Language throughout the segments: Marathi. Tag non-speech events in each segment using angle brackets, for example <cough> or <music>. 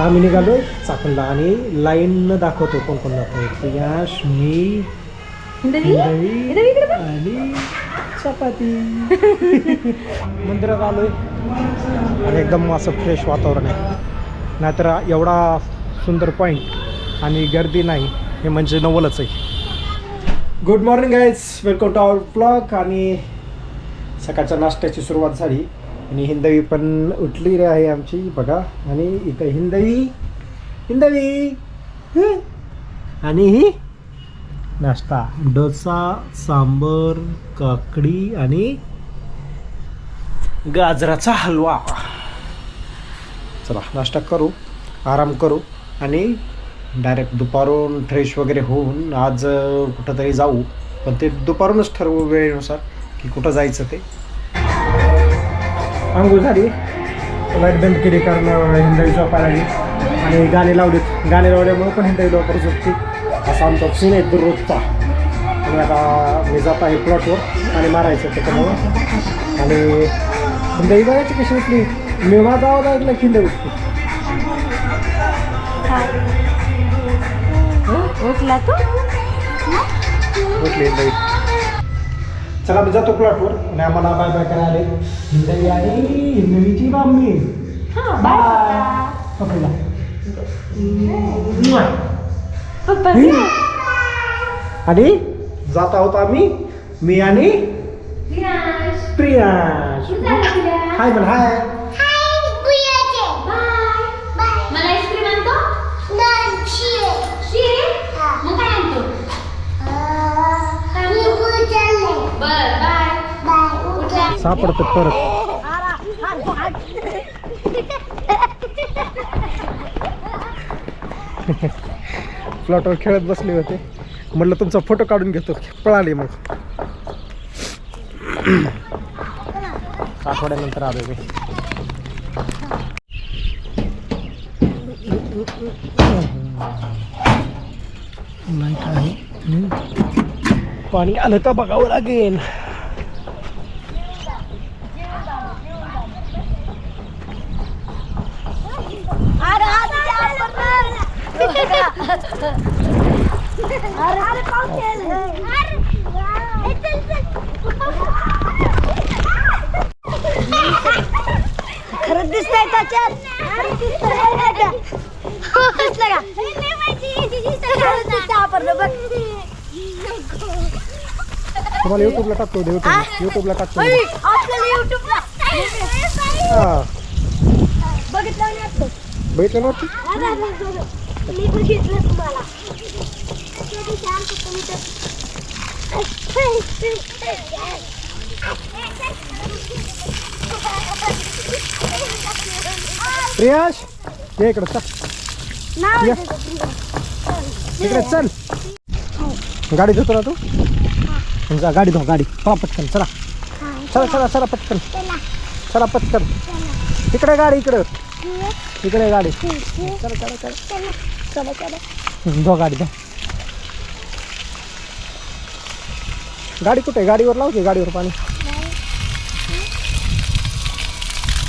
आता आम्ही निघालोय. चाकणला आणि लाईन दाखवतो कोण कोण जातोय. प्रियाश मी हिंदवी. आणि चपाती. <laughs> मंदिरात आलोय. आणि एकदम असं फ्रेश वातावरण आहे. नाहीतर एवढा सुंदर पॉईंट आणि गर्दी नाही हे म्हणजे नवलच आहे. Good morning guys welcome to our blog आणि सकाळच्या नाश्त्याची सुरुवात झाली. आणि हिंदवी पण उठली आहे आमची बघा. आणि इथं हिंदवी हिंदवी! आणि ही? नाश्ता. डोसा सांबर काकडी आणि गाजराचा हलवा. चला नाश्ता करू आराम करू आणि डायरेक्ट दुपारून फ्रेश वगैरे होऊन आज कुठंतरी जाऊ. पण ते दुपारूनच ठरवू वेळेनुसार की कुठं जायचं ते. आंघोळ झाली. लाइट बंद केली कारण हिंदवी झोपायला लागली. आणि गाणी लावलीत. गाणी लावल्यामुळे पण हिंदवी लवकर झोपते असा आमचा सीन आहे दररोजचा. आणि आता मी जात आहे प्लॉटवर पाणी मारायचं त्याच्यामुळं. आणि हिंदवी बघायची कशी उठली मी माझा आवाज ऐकला की हिंदवी उठली उठला तू? उठली चला मी जातो प्लॉटवर आणि आम्हाला बाय बाय करायला आले हिंदवी आणि हिंदवीची मम्मी हा बाय पकडला पप्पा आणि जात आहोत आम्ही मी आणि विराज प्रियाश हाय म्हण हाय मला आईस्क्रीम आणतो शी मग काय आणतो बर बाय उठला सापडतो परत <laughs> प्लॉटवर खेळत बसले होते. म्हटलं तुमचा फोटो काढून घेतो. पळाले मग. आठवड्यानंतर आलो मी. नाही काय. पाणी आलं का बघावं लागेल. खरंच दिसतंय त्याच्यात खरंच दिसतंय नाही का? हो, दिसलं का? खरंच दिसतंय वापरलं बघ. तुम्हाला युट्यूबला टाकतो युट्यूबला युट्यूबला टाकतो ओय, आपल्याला युट्यूबला हा बघितलं नाही. बघितलं अरे, अरे, अरे. मी बघितलं तुम्हाला. प्रियाश ये इकडं चल. या. इकडे चल. गाडी धुतो ना तू? जा गाडी धो गाडी. पळा पटकन चला. चला चला चला पटकन. चला, पटकन. इकडे गाडी इकडे. इकडे गाडी. चला चला चला. चला, गाडी धो गाडी कुठे? गाडीवर लावते गाडीवर पाणी?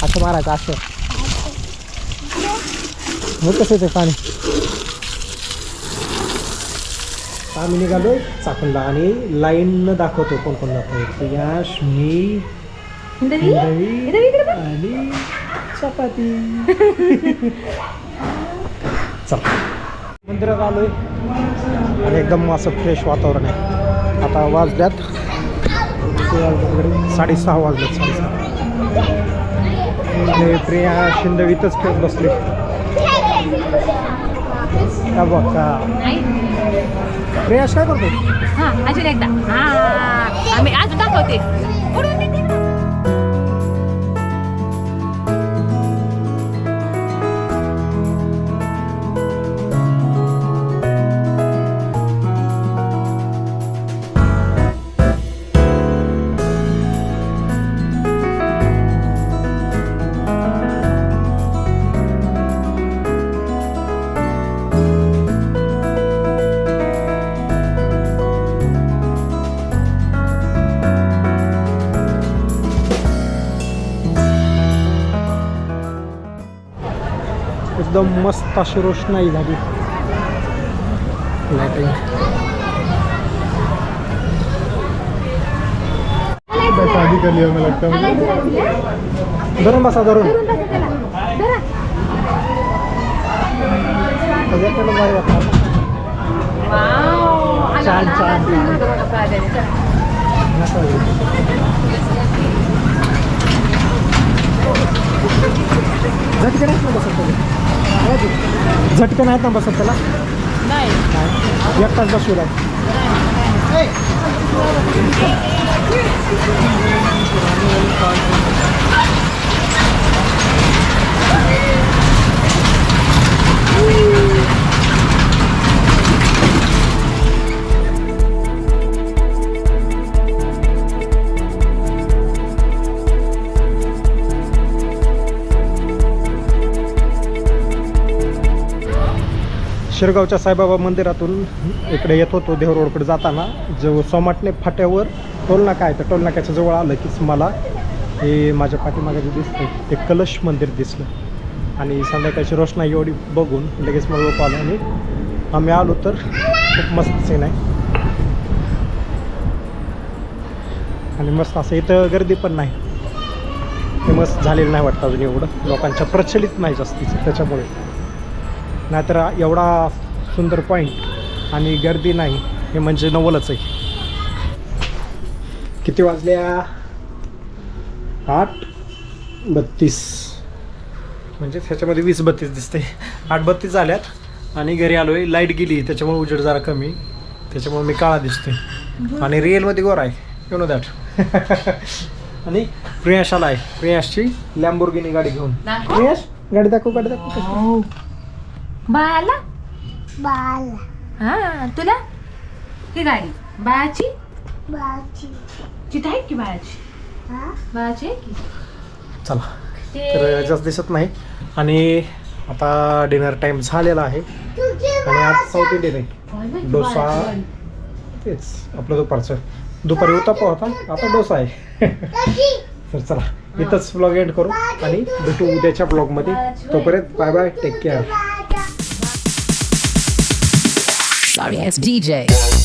असं मारायचं असं. मग कसं येते पाणी? आम्ही निघालोय चाकणला आणि लाईन दाखवतो कोण कोण जातोय. प्रियाश मी. आणि चपाती. <laughs> चल. मंदिरात आलोय. आणि एकदम असं फ्रेश वातावरण आहे. आता वाजल्यात. साडेसहा वाजल्यात साडेसहा. आणि प्रिया शिंदे इथंच खेळत बसले. का बघ प्रियाश काय करतो हा अजून एकदा. हा आम्ही आज दाखवते. एकदम मस्त अशी रोषणाई झाली. लाइटिंग शादी कर लिया हमें लगता है धरून. बसा धरून छान, बसत त्याला झटके नाहीत ना बसत त्याला? नाही. नाही एकटाच बसू आहे शिरगावच्या साईबाबा मंदिरातून इकडे येत होतो देव रोडकडे जाताना. जो सोमाटणे फाट्यावर टोलनाका आहे तर टोलनाक्याच्या जवळ आलं कीच मला हे माझ्या पाठीमागे जे दिसतं ते कलश मंदिर दिसलं. आणि संध्याकाळची रोषणाई एवढी बघून लगेच मला लोक आलं आणि आम्ही आलो तर खूप मस्त सीन आहे. आणि मस्त असं इथं गर्दी पण नाही. फेमस झालेलं नाही वाटतं अजून एवढं. लोकांच्या प्रचलित नाही जास्तीचं त्याच्यामुळे. नाहीतर एवढा सुंदर पॉईंट आणि गर्दी नाही हे म्हणजे नवलच आहे. किती वाजल्या आठ बत्तीस. म्हणजे त्याच्यामध्ये वीस बत्तीस दिसते आठ बत्तीस झाल्यात आणि घरी आलो आहे लाइट गेली त्याच्यामुळे उजेड जरा कमी. त्याच्यामुळे मी काळा दिसतोय. आणि रिअलमध्ये गोर आहे. यु नो दॅट आणि प्रियाश आला आहे. प्रियाशची लॅम्बोर्गिनी गाडी घेऊन. प्रियाश गाडी दाखव गाडी दाखव. बाळाला? बाल हा तुला? ही गाडी. बाळाची? बाची चित आहे की बाळाची? हा? बाळाची आहे की? चला. ते तर जास्त दिसत नाही. आणि आता डिनर टाइम झालेला आहे. आणि आज साऊथ इंडियन आहे. होय डोसा. बाळाची. तेच आपलं दुपारचं. दुपारी उत्तापा होता आता. डोसा आहे. <laughs> तर चला इथंच ब्लॉग एंड करू. आणि भेटू उद्याच्या ब्लॉगमध्ये तोपर्यंत bye bye take care Sorry, it's DJ.